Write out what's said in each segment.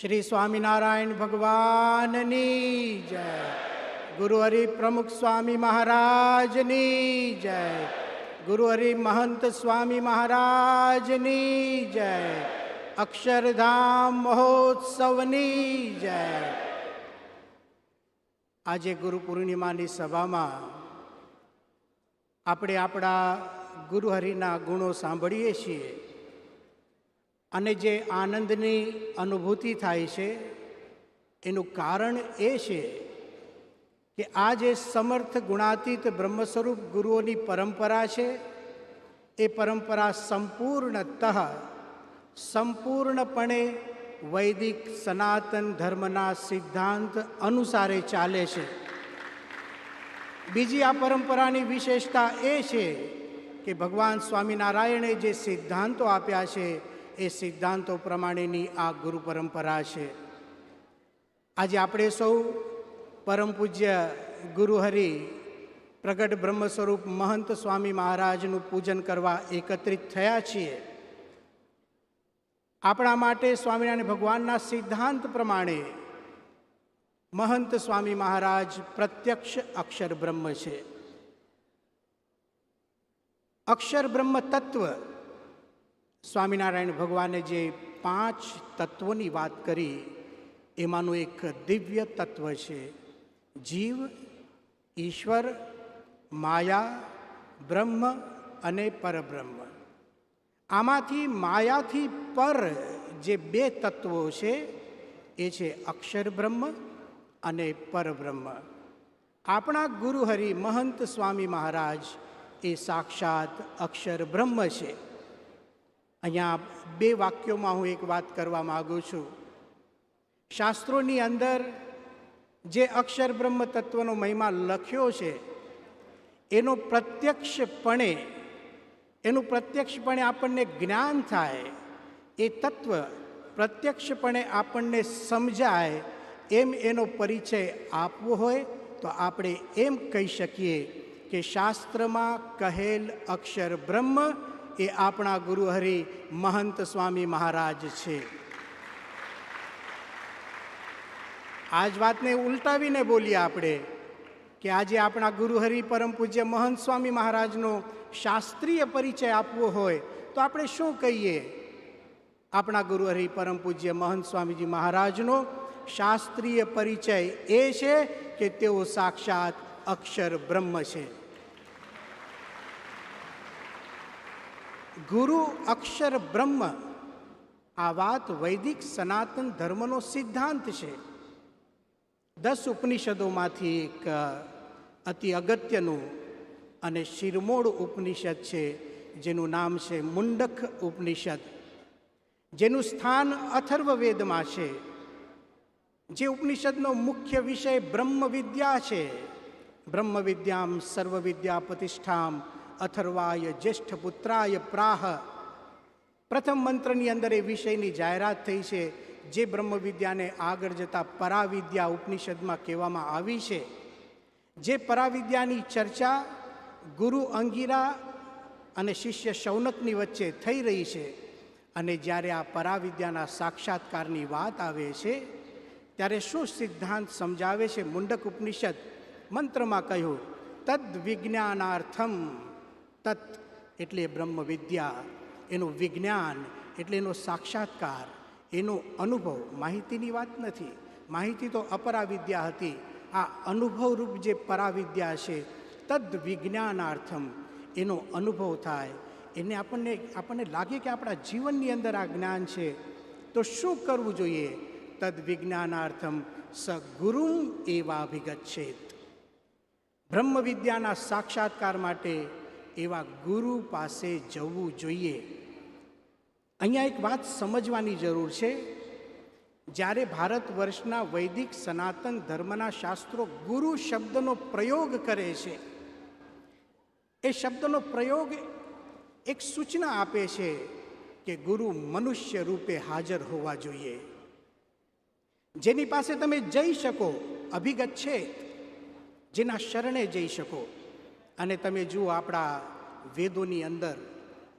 શ્રી સ્વામિનારાયણ ભગવાનની જય. ગુરુ હરિ પ્રમુખ સ્વામી મહારાજની જય. ગુરુ હરિ મહંત સ્વામી મહારાજની જય. અક્ષરધામ મહોત્સવની જય. આજે ગુરુ પૂર્ણિમાની સભામાં આપણે આપણા ગુરુહરિના ગુણો સાંભળીએ છીએ. અને જે આનંદની અનુભૂતિ થાય છે, એનું કારણ એ છે કે આ જે સમર્થ ગુણાતીત બ્રહ્મ સ્વરૂપ ગુરુઓની પરંપરા છે, એ પરંપરા સંપૂર્ણતઃ, સંપૂર્ણપણે વૈદિક સનાતન ધર્મના સિદ્ધાંત અનુસારે ચાલે છે. બીજી આ પરંપરાની વિશેષતા એ છે કે ભગવાન સ્વામિનારાયણે જે સિદ્ધાંતો આપ્યા છે એ સિદ્ધાંતો પ્રમાણેની આ ગુરુ પરંપરા છે. આજે આપણે સૌ પરમ પૂજ્ય ગુરુહરિ પ્રગટ બ્રહ્મ સ્વરૂપ મહંત સ્વામી મહારાજનું પૂજન કરવા એકત્રિત થયા છીએ. આપણા માટે સ્વામિનારાયણ ભગવાનના સિદ્ધાંત પ્રમાણે મહંત સ્વામી મહારાજ પ્રત્યક્ષ અક્ષર બ્રહ્મ છે. અક્ષર બ્રહ્મ તત્વ સ્વામિનારાયણ ભગવાને જે પાંચ તત્વોની વાત કરી, એમાંનું એક દિવ્ય તત્વ છે. જીવ, ઈશ્વર, માયા, બ્રહ્મ અને પરબ્રહ્મ. આમાંથી માયાથી પર જે બે તત્વો છે, એ છે અક્ષર બ્રહ્મ અને પરબ્રહ્મ. આપણા ગુરુહરિ મહંત સ્વામી મહારાજ એ સાક્ષાત અક્ષર બ્રહ્મ છે. અહીંયા બે વાક્યોમાં હું એક વાત કરવા માગું છું. શાસ્ત્રોની અંદર જે અક્ષર બ્રહ્મ તત્વનો મહિમા લખ્યો છે, એનો પ્રત્યક્ષપણે, એનું પ્રત્યક્ષપણે આપણને જ્ઞાન થાય, એ તત્વ પ્રત્યક્ષપણે આપણને સમજાય, એમ એનો પરિચય આપવો હોય, તો આપણે એમ કહી શકીએ કે શાસ્ત્રમાં કહેલ અક્ષર બ્રહ્મ એ આપણા ગુરુહરિ મહંત સ્વામી મહારાજ છે. આ જ વાતને ઉલટાવીને બોલીએ આપણે કે આજે આપણા ગુરુહરિ પરમ પૂજ્ય મહંત સ્વામી મહારાજનો શાસ્ત્રીય પરિચય આપવો હોય તો આપણે શું કહીએ? આપણા ગુરુહરિ પરમ પૂજ્ય મહંત સ્વામીજી મહારાજનો શાસ્ત્રીય પરિચય એ છે કે તેઓ સાક્ષાત અક્ષર બ્રહ્મ છે. ગુરુ અક્ષર બ્રહ્મ. આ વાત વૈદિક સનાતન ધર્મનો સિદ્ધાંત છે. દસ ઉપનિષદોમાંથી એક અતિ અગત્યનું અને શિરમોડ ઉપનિષદ છે, જેનું નામ છે મુંડક ઉપનિષદ. જેનું સ્થાન અથર્વવેદમાં છે. જે ઉપનિષદનો મુખ્ય વિષય બ્રહ્મ વિદ્યા છે. બ્રહ્મ વિદ્યામ સર્વ વિદ્યા પ્રતિષ્ઠામ અથર્વાય જ્યેષ્ઠ પુત્રાય પ્રાહ પ્રથમ મંત્રની અંદર એ વિષયની જાહેરાત થઈ છે. જે બ્રહ્મવિદ્યાને આગળ જતા પરાવિદ્યા ઉપનિષદમાં કહેવામાં આવી છે. જે પરાવિદ્યાની ચર્ચા ગુરુ અંગીરા અને શિષ્ય શૌનકની વચ્ચે થઈ રહી છે અને જ્યારે આ પરાવિદ્યાના સાક્ષાત્કારની વાત આવે છે, ત્યારે શું સિદ્ધાંત સમજાવે છે? મુંડક ઉપનિષદ મંત્રમાં કહ્યું તદ વિજ્ઞાનાર્થમ તત એટલે બ્રહ્મ વિદ્યા, એનું વિજ્ઞાન એટલે એનો સાક્ષાત્કાર, એનો અનુભવ. માહિતીની વાત નથી. માહિતી તો અપરાવિદ્યા હતી. આ અનુભવરૂપ જે પરાવિદ્યા છે, તદ વિજ્ઞાનાર્થમ એનો અનુભવ થાય. એને આપણને આપણને લાગે કે આપણા જીવનની અંદર આ જ્ઞાન છે. તો શું કરવું જોઈએ? તદ વિજ્ઞાનાર્થમ સ ગુરુ છે બ્રહ્મ વિદ્યાના સાક્ષાત્કાર માટે એવા ગુરુ પાસે જવું જોઈએ. અહીંયા એક વાત સમજવાની જરૂર છે. જ્યારે ભારત વર્ષના વૈદિક સનાતન ધર્મના શાસ્ત્રો ગુરુ શબ્દનો પ્રયોગ કરે છે, એ શબ્દનો પ્રયોગ એક સૂચના આપે છે કે ગુરુ મનુષ્ય રૂપે હાજર હોવા જોઈએ. જેની પાસે તમે જઈ શકો, અભિગત છે, જેના શરણે જઈ શકો. અને તમે જુઓ આપણા વેદોની અંદર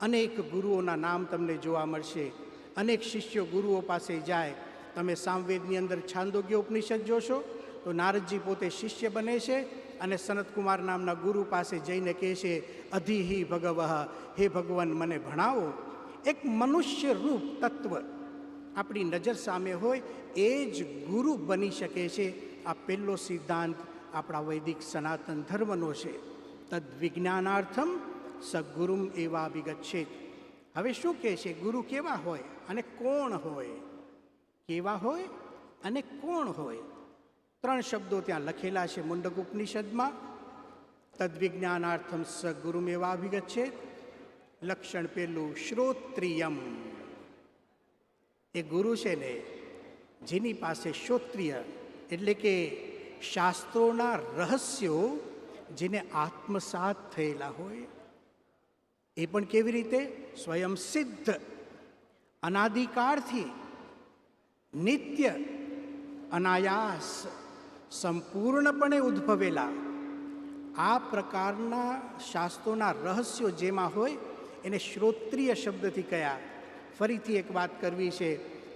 અનેક ગુરુઓના નામ તમને જોવા મળશે. અનેક શિષ્યો ગુરુઓ પાસે જાય. તમે સામવેદની અંદર છાંદોગ્ય ઉપનિષદ જોશો તો નારદજી પોતે શિષ્ય બને છે અને સનતકુમાર નામના ગુરુ પાસે જઈને કહે છે અધિહિ ભગવહ હે ભગવાન, મને ભણાવો. એક મનુષ્ય રૂપ તત્વ આપણી નજર સામે હોય એ જ ગુરુ બની શકે છે. આ પહેલો સિદ્ધાંત આપણા વૈદિક સનાતન ધર્મનો છે. તદ સદગુરુમ એવા વિગચ્છેત. હવે શું કહે છે? ગુરુ કેવા હોય અને કોણ હોય? કેવા હોય અને કોણ હોય? ત્રણ શબ્દો ત્યાં લખેલા છે મુંડક ઉપનિષદમાં. તદ્વિજ્ઞાનાર્થમ સગુરુમ એવા અભિગચ્છેત લક્ષણ પેલું શ્રોત્રિયમ. એ ગુરુ છે ને, જેની પાસે શ્રોત્રિય એટલે કે શાસ્ત્રોના રહસ્યો જેને આત્મસાત થયેલા હોય, એ પણ કેવી રીતે? સ્વયં સિદ્ધ, અનાદિકાળથી નિત્ય, અનાયાસ, સંપૂર્ણપણે ઉદ્ભવેલા આ પ્રકારના શાસ્ત્રોના રહસ્યો જેમાં હોય, એને શ્રોત્રિય શબ્દથી કયા. ફરીથી એક વાત કરવી છે,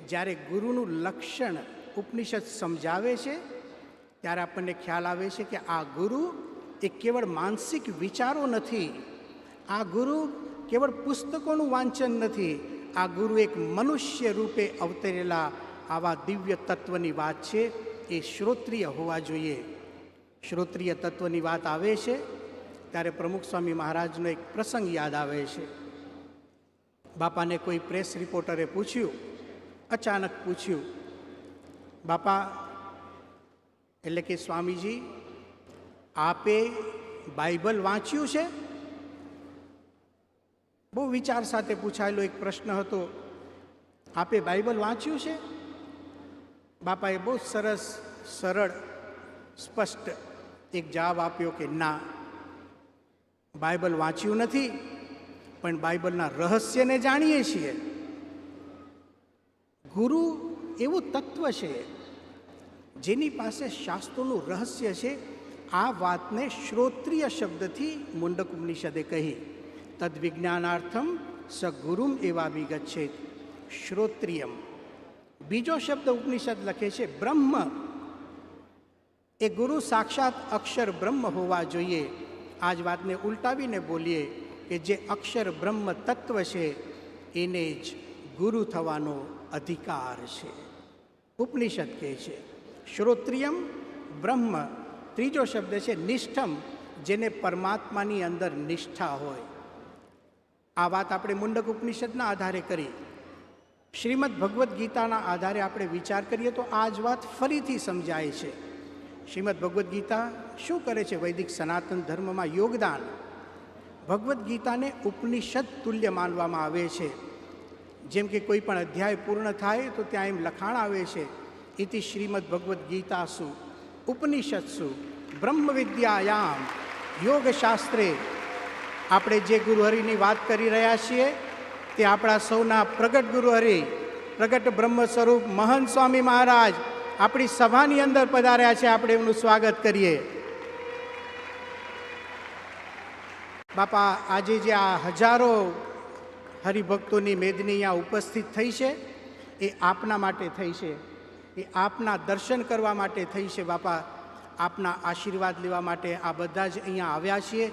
જ્યારે ગુરુનું લક્ષણ ઉપનિષદ સમજાવે છે, ત્યારે આપણને ખ્યાલ આવે છે કે આ ગુરુ એ કેવળ માનસિક વિચારો નથી. આ ગુરુ કેવળ પુસ્તકોનું વાંચન નથી. આ ગુરુ એક મનુષ્ય રૂપે અવતરેલા આવા દિવ્ય તત્વની વાત છે. એ શ્રોત્રિય હોવા જોઈએ. શ્રોત્રિય તત્વની વાત આવે છે. ત્યારે પ્રમુખ સ્વામી મહારાજનો એક પ્રસંગ યાદ આવે છે. બાપાને કોઈ પ્રેસ રિપોર્ટરે પૂછ્યું. અચાનક પૂછ્યું. બાપા, એટલે કે સ્વામીજી આપે બાઇબલ વાંચ્યું છે? બહુ વિચાર સાથે પૂછાયેલો એક પ્રશ્ન હતો. આપે બાઇબલ વાંચ્યું છે? બાપાએ બહુ સરસ, સરળ, સ્પષ્ટ એક જવાબ આપ્યો કે ના. બાઇબલ વાંચ્યું નથી, પણ બાઇબલના રહસ્યને જાણીએ છીએ. ગુરુ એવું તત્વ છે જેની પાસે શાસ્ત્રોનું રહસ્ય છે આ વાતને શ્રોત્રિય શબ્દથી મુંડક ઉપનિષદે કહી. તદ્વિજ્ઞાનાર્થમ સગુરુમ એવા વિગચ્છેત. શ્રોત્રિયમ. બીજો શબ્દ ઉપનિષદ લખે છે બ્રહ્મ. એ ગુરુ સાક્ષાત અક્ષર બ્રહ્મ હોવા જોઈએ. આ જ વાતને ઉલટાવીને બોલીએ કે જે અક્ષર બ્રહ્મ તત્વ છે, એને જ ગુરુ થવાનો અધિકાર છે. ઉપનિષદ કહે છે શ્રોત્રિયમ બ્રહ્મ. ત્રીજો શબ્દ છે નિષ્ઠમ, જેને પરમાત્માની અંદર નિષ્ઠા હોય. આ વાત આપણે મુંડક ઉપનિષદના આધારે કરી. શ્રીમદ ભગવદ્ ગીતાના આધારે આપણે વિચાર કરીએ તો આ જ વાત ફરીથી સમજાય છે. શ્રીમદ ભગવદ્ ગીતા શું કરે છે? વૈદિક સનાતન ધર્મમાં યોગદાન. ભગવદ્ ગીતાને ઉપનિષદ તુલ્ય માનવામાં આવે છે. જેમ કે કોઈ પણ અધ્યાય પૂર્ણ થાય તો ત્યાં એમ લખાણ આવે છે, ઇતિ શ્રીમદ ભગવદ્ ગીતાસુ. ઉપનિષત્સુ બ્રહ્મ વિદ્યાયામ યોગશાસ્ત્રે આપણે જે ગુરુહરિની વાત કરી રહ્યા છીએ, તે આપણા સૌના પ્રગટ ગુરુહરિ, પ્રગટ બ્રહ્મ સ્વરૂપ મહંત સ્વામી મહારાજ આપણી સભાની અંદર પધાર્યા છે. આપણે એમનું સ્વાગત કરીએ. બાપા, આજે જે આ હજારો હરિભક્તોની મેદની અહીંયા ઉપસ્થિત થઈ છે, એ આપના માટે થઈ છે. એ આપના દર્શન કરવા માટે થઈ છે, બાપા. આપના આશીર્વાદ લેવા માટે આ બધા જ અહીંયા આવ્યા છીએ.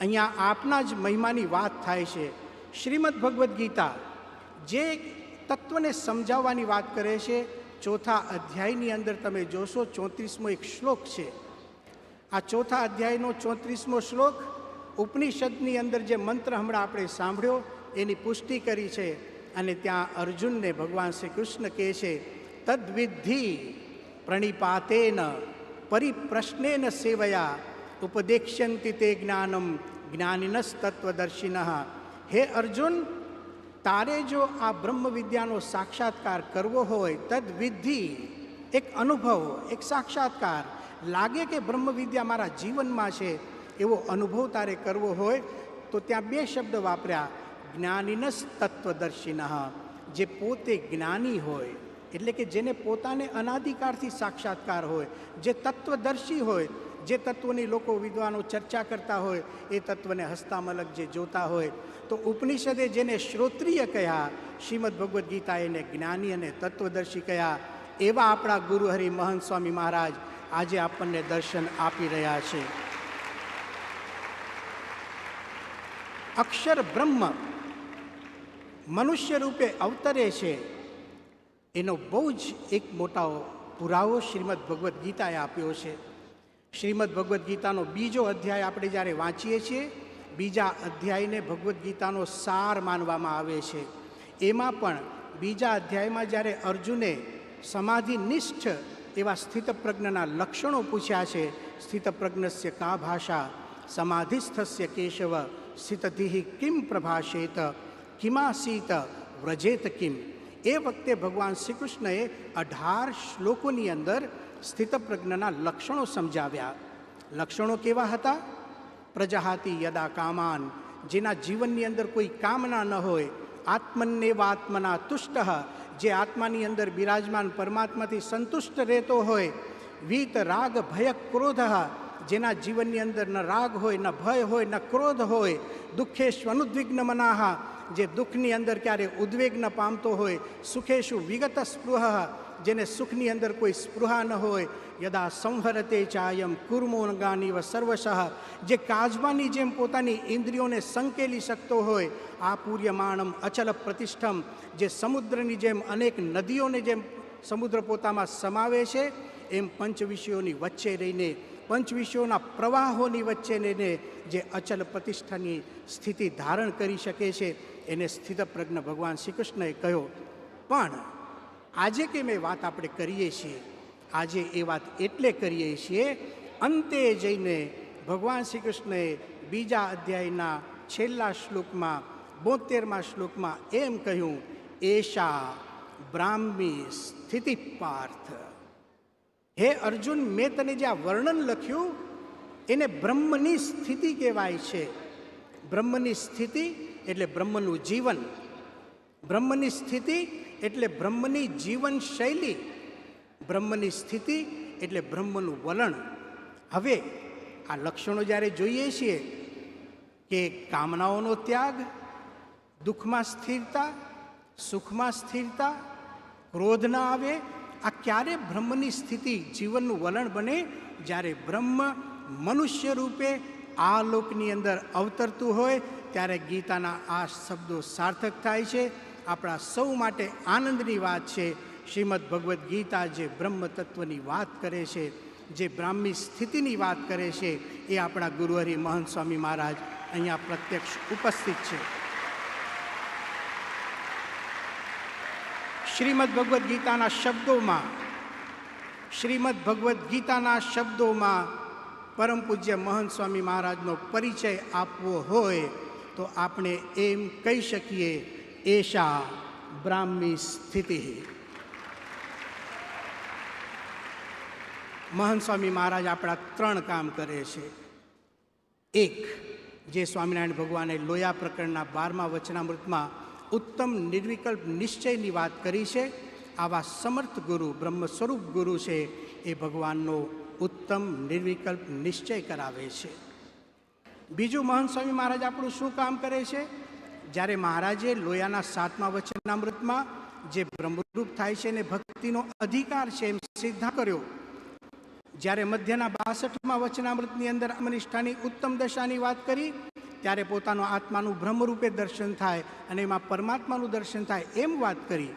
અહીંયા આપના જ મહિમાની વાત થાય છે. શ્રીમદ ભગવદ્ ગીતા જે તત્વને સમજાવવાની વાત કરે છે, ચોથા અધ્યાયની અંદર તમે જોશો, ચોત્રીસમો એક શ્લોક છે. આ ચોથા અધ્યાયનો ચોત્રીસમો શ્લોક ઉપનિષદની અંદર જે મંત્ર હમણાં આપણે સાંભળ્યો, એની પુષ્ટિ કરી છે અને ત્યાં અર્જુનને ભગવાન શ્રી કૃષ્ણ કહે છે તદ્વિધિ પ્રણિપાતેન પરિપ્રશ્નેન સેવયા ઉપદેક્ષ્યંતિ તે જ્ઞાનમ જ્ઞાનિનસ્તત્વદર્શિન હે અર્જુન તારે જો આ બ્રહ્મ વિદ્યાનો સાક્ષાત્કાર કરવો હોય તદ્વિધિ એક અનુભવ એક સાક્ષાત્કાર લાગે કે બ્રહ્મ વિદ્યા મારા જીવનમાં છે એવો અનુભવ તારે કરવો હોય તો ત્યાં બે શબ્દ વાપર્યા જ્ઞાનિનસ તત્વદર્શિન જે પોતે જ્ઞાની હોય એટલે કે જેને પોતાને અનાધિકારથી સાક્ષાત્કાર હોય, જે તત્વદર્શી હોય, જે તત્વની લોકો વિદ્વાનો ચર્ચા કરતા હોય, એ તત્વને હસ્તામલક જે જોતા હોય, તો ઉપનિષદે જેને શ્રોત્રિય કહ્યા શ્રીમદ ભગવદ્ ગીતા એને જ્ઞાની અને તત્વદર્શી કહ્યા એવા આપણા ગુરુ હરિ મહંત સ્વામી મહારાજ આજે આપણને દર્શન આપી રહ્યા છે. અક્ષર બ્રહ્મ મનુષ્ય રૂપે અવતરે છે. એનો બહુ જ એક મોટા પુરાવો શ્રીમદ ભગવદ્ ગીતાએ આપ્યો છે. શ્રીમદ ભગવદ્ ગીતાનો બીજો અધ્યાય આપણે જ્યારે વાંચીએ છીએ, બીજા અધ્યાયને ભગવદ્ ગીતાનો સાર માનવામાં આવે છે. એમાં પણ બીજા અધ્યાયમાં જ્યારે અર્જુને સમાધિનિષ્ઠ એવા સ્થિતપ્રજ્ઞના લક્ષણો પૂછ્યા છે, સ્થિતપ્રજ્ઞસ્ય કા ભાષા, સમાધિસ્થસ્ય કેશવ, સ્થિતધિ કિમ પ્રભાષેત કિમાસીત, વ્રજેત કિમ? એ વખતે ભગવાન શ્રી કૃષ્ણએ અઢાર શ્લોકોની અંદર સ્થિતપ્રજ્ઞના લક્ષણો સમજાવ્યા. લક્ષણો કેવા હતા? પ્રજાહાતિ યદા કામાન, જેના જીવનની અંદર કોઈ કામના ન હોય આત્મન્નેવાત્મના તુષ્ટ, જે આત્માની અંદર બિરાજમાન પરમાત્માથી સંતુષ્ટ રહેતો હોય, વીત, રાગ, ભય, ક્રોધ, જેના જીવનની અંદર ન રાગ હોય, ન ભય હોય, ન ક્રોધ હોય, દુઃખે સ્વનુદ્વિગ્ન મનાહા જે દુઃખની અંદર ક્યારે ઉદ્વેગ ન પામતો હોય સુખેશુ વિગત સ્પૃહ, જેને સુખની અંદર કોઈ સ્પૃહા ન હોય, યદા સંહરતે ચાયમ કુર્મોનગાનીવ સર્વશઃ, જે કાજબાની જેમ પોતાની ઇન્દ્રિયોને સંકેલી શકતો હોય, આ પૂર્યમાણમ અચલ પ્રતિષ્ઠમ, જે સમુદ્રની જેમ અનેક નદીઓને જેમ સમુદ્ર પોતામાં સમાવે છે, એમ પંચ વિષયોની વચ્ચે રહીને પંચ વિષયોના પ્રવાહોની વચ્ચે એને જે અચલ પ્રતિષ્ઠાની સ્થિતિ ધારણ કરી શકે છે, એને સ્થિતપ્રજ્ઞ ભગવાન શ્રી કૃષ્ણએ કહ્યો, પણ આજે કે મેં વાત આપણે કરીએ છીએ, આજે એ વાત એટલે કરીએ છીએ, અંતે જઈને ભગવાન શ્રી કૃષ્ણએ બીજા અધ્યાયના છેલ્લા શ્લોકમાં, બોતેરમા શ્લોકમાં એમ કહ્યું એશા બ્રાહ્મી સ્થિતિ પાર્થ હે અર્જુન, મેં તને જે આ વર્ણન લખ્યું, એને બ્રહ્મની સ્થિતિ કહેવાય છે. બ્રહ્મની સ્થિતિ એટલે બ્રહ્મનું જીવન. બ્રહ્મની સ્થિતિ એટલે બ્રહ્મની જીવન શૈલી બ્રહ્મની સ્થિતિ એટલે બ્રહ્મનું વલણ. હવે આ લક્ષણો જ્યારે જોઈએ છીએ કે કામનાઓનો ત્યાગ, દુઃખમાં સ્થિરતા, સુખમાં સ્થિરતા, ક્રોધ ના આવે આ ક્યારે બ્રહ્મની સ્થિતિ જીવનનું વલણ બને? જ્યારે બ્રહ્મ મનુષ્ય રૂપે આ લોકની અંદર અવતરતું હોય, ત્યારે ગીતાના આ શબ્દો સાર્થક થાય છે. આપણા સૌ માટે આનંદની વાત છે. શ્રીમદ ભગવદ્ ગીતા જે બ્રહ્મ તત્વની વાત કરે છે, જે બ્રાહ્મી સ્થિતિની વાત કરે છે, એ આપણા ગુરુહરિ મહંત સ્વામી મહારાજ અહીંયા પ્રત્યક્ષ ઉપસ્થિત છે. શ્રીમદ ભગવદ્ ગીતાના શબ્દોમાં, શ્રીમદ ભગવદ્ ગીતાના શબ્દોમાં પરમ પૂજ્ય મહંત સ્વામી મહારાજનો પરિચય આપવો હોય તો આપણે એમ કહી શકીએ, એશા બ્રાહ્મી સ્થિતિ મહંત સ્વામી મહારાજ આપણા ત્રણ કામ કરે છે. એક, જે સ્વામિનારાયણ ભગવાને લોયા પ્રકરણના બારમા વચનામૃતમાં ઉત્તમ નિર્વિકલ્પ નિશ્ચયની વાત કરી છે. આવા સમર્થ ગુરુ બ્રહ્મ સ્વરૂપ ગુરુ છે એ ભગવાનનો ઉત્તમ નિર્વિકલ્પ નિશ્ચય કરાવે છે. બીજું મહંત સ્વામી મહારાજ આપણું શું કામ કરે છે? જ્યારે મહારાજે લોયાના સાતમા વચનામૃતમાં જે બ્રહ્મરૂપ થાય છે એને ભક્તિનો અધિકાર છે એમ સિદ્ધ કર્યો. જ્યારે મધ્યના બાસઠમાં વચનામૃતની અંદર અમનિષ્ઠાની ઉત્તમ દશાની વાત કરી ત્યારે પોતાનો આત્માનું બ્રહ્મરૂપે દર્શન થાય અને એમાં પરમાત્માનું દર્શન થાય એમ વાત કરી.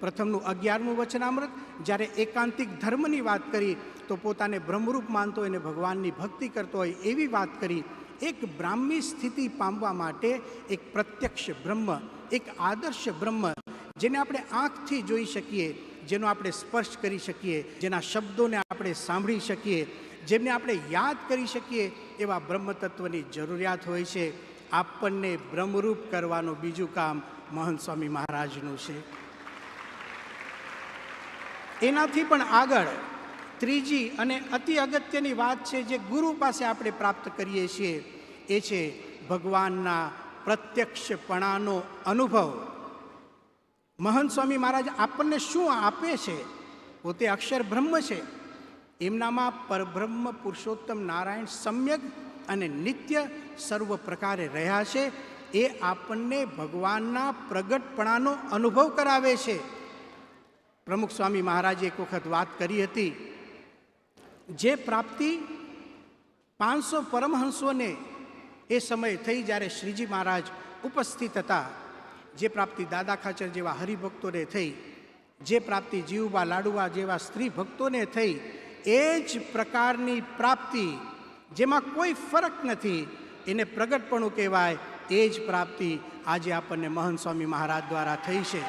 પ્રથમનું અગિયારમું વચનામૃત, જ્યારે એકાંતિક ધર્મની વાત કરી, તો પોતાને બ્રહ્મરૂપ માનતો હોય અને ભગવાનની ભક્તિ કરતો હોય એવી વાત કરી. એક બ્રાહ્મી સ્થિતિ પામવા માટે એક પ્રત્યક્ષ બ્રહ્મ, એક આદર્શ બ્રહ્મ, જેને આપણે આંખથી જોઈ શકીએ, જેનો આપણે સ્પર્શ કરી શકીએ, જેના શબ્દોને આપણે સાંભળી શકીએ, જેમને આપણે યાદ કરી શકીએ એવા બ્રહ્મતત્વની જરૂરિયાત હોય છે. આપણને બ્રહ્મરૂપ કરવાનું બીજું કામ મહંત સ્વામી મહારાજનું છે. એનાથી પણ આગળ ત્રીજી અને અતિ અગત્યની વાત છે જે ગુરુ પાસે આપણે પ્રાપ્ત કરીએ છીએ, એ છે ભગવાનના પ્રત્યક્ષપણાનો અનુભવ. મહંત સ્વામી મહારાજ આપણને શું આપે છે? પોતે અક્ષર બ્રહ્મ છે. એમનામાં પરબ્રહ્મ પુરુષોત્તમ નારાયણ સમ્યક અને નિત્ય સર્વ પ્રકારે રહ્યા છે, એ આપણને ભગવાનના પ્રગટપણાનો અનુભવ કરાવે છે. પ્રમુખ સ્વામી મહારાજે એક વખત વાત કરી હતી, જે પ્રાપ્તિ પાંચસો પરમહંસોને એ સમયે થઈ જ્યારે શ્રીજી મહારાજ ઉપસ્થિત હતા. જે પ્રાપ્તિ દાદા ખાચર જેવા હરિભક્તોને થઈ, જે પ્રાપ્તિ જીવબા લાડુવા જેવા સ્ત્રી ભક્તોને થઈ એ જ પ્રકારની પ્રાપ્તિ જેમાં કોઈ ફરક નથી, એને પ્રગટપણું કહેવાય એ જ પ્રાપ્તિ આજે આપણને મહંત સ્વામી મહારાજ દ્વારા થઈ છે.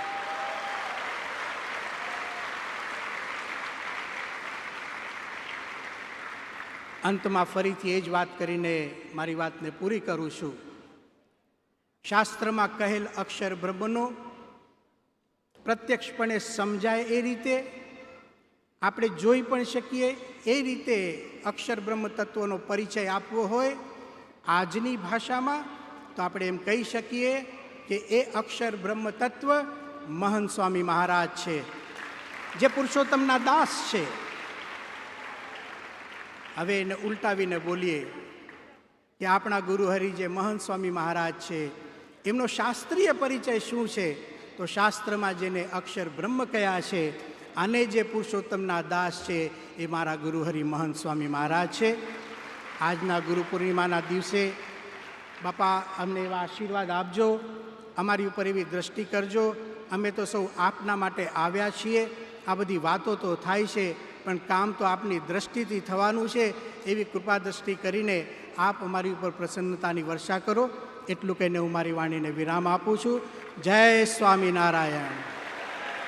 અંતમાં ફરીથી એ જ વાત કરીને મારી વાતને પૂરી કરું છું. શાસ્ત્રમાં કહેલ અક્ષર બ્રહ્મનો પ્રત્યક્ષપણે સમજાય એ રીતે આપણે જોઈ પણ શકીએ એ રીતે અક્ષર બ્રહ્મ તત્વનો પરિચય આપવો હોય આજની ભાષામાં, તો આપણે એમ કહી શકીએ કે એ અક્ષર બ્રહ્મ તત્વ મહંત સ્વામી મહારાજ છે, જે પુરુષોત્તમના દાસ છે. હવે એને ઉલટાવીને બોલીએ કે આપણા ગુરુહરિ જે મહંત સ્વામી મહારાજ છે, એમનો શાસ્ત્રીય પરિચય શું છે? તો શાસ્ત્રમાં જેને અક્ષર બ્રહ્મ કયા છે અને જે પુરુષોત્તમના દાસ છે એ મારા ગુરુહરિ મહંત સ્વામી મહારાજ છે. આજના ગુરુ પૂર્ણિમાના દિવસે બાપા, અમને એવા આશીર્વાદ આપજો. અમારી ઉપર એવી દ્રષ્ટિ કરજો. અમે તો સૌ આપના માટે આવ્યા છીએ. આ બધી વાતો તો થાય છે, પણ કામ તો આપની દ્રષ્ટિથી થવાનું છે. એવી કૃપા દ્રષ્ટિ કરીને આપ અમારી ઉપર પ્રસન્નતાની વર્ષા કરો. એટલું કહીને હું મારી વાણીને વિરામ આપું છું. જય સ્વામિનારાયણ.